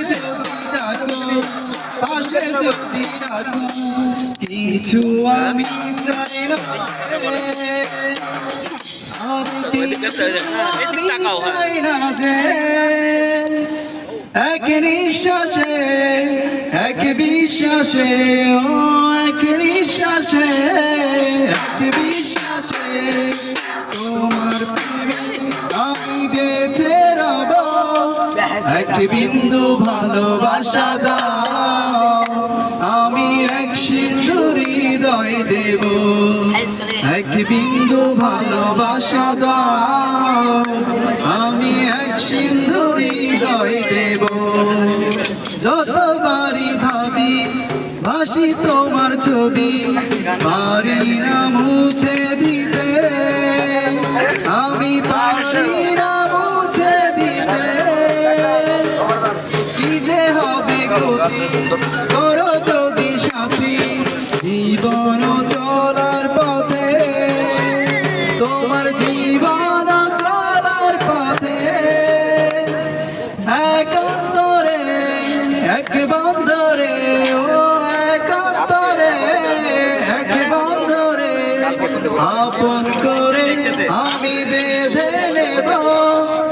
যদি ডাকো পাশে যদি ডাকো কিছু আমি চাই না। আমি চাই না যে এক নিঃশ্বাসে এক বিশ্বাসে ও এক নিঃশ্বাসে এক বিন্দু ভালোবাসা দাও। আমি এক সিন্দুর হৃদয় দেব। এক বিন্দু ভালোবাসা দাও। আমি এক সিন্দুর হৃদয় দেব। যতবারই ভাবি, ভাসি তোমার ছবি। পারি না মুছে দিতে করো যদি সাথী জীবন চলার পথে তোমার জীবন চলার পথে একান্তরে এক বন্ধরে ও একান্তরে এক বন্ধরে আপন করে আমি এক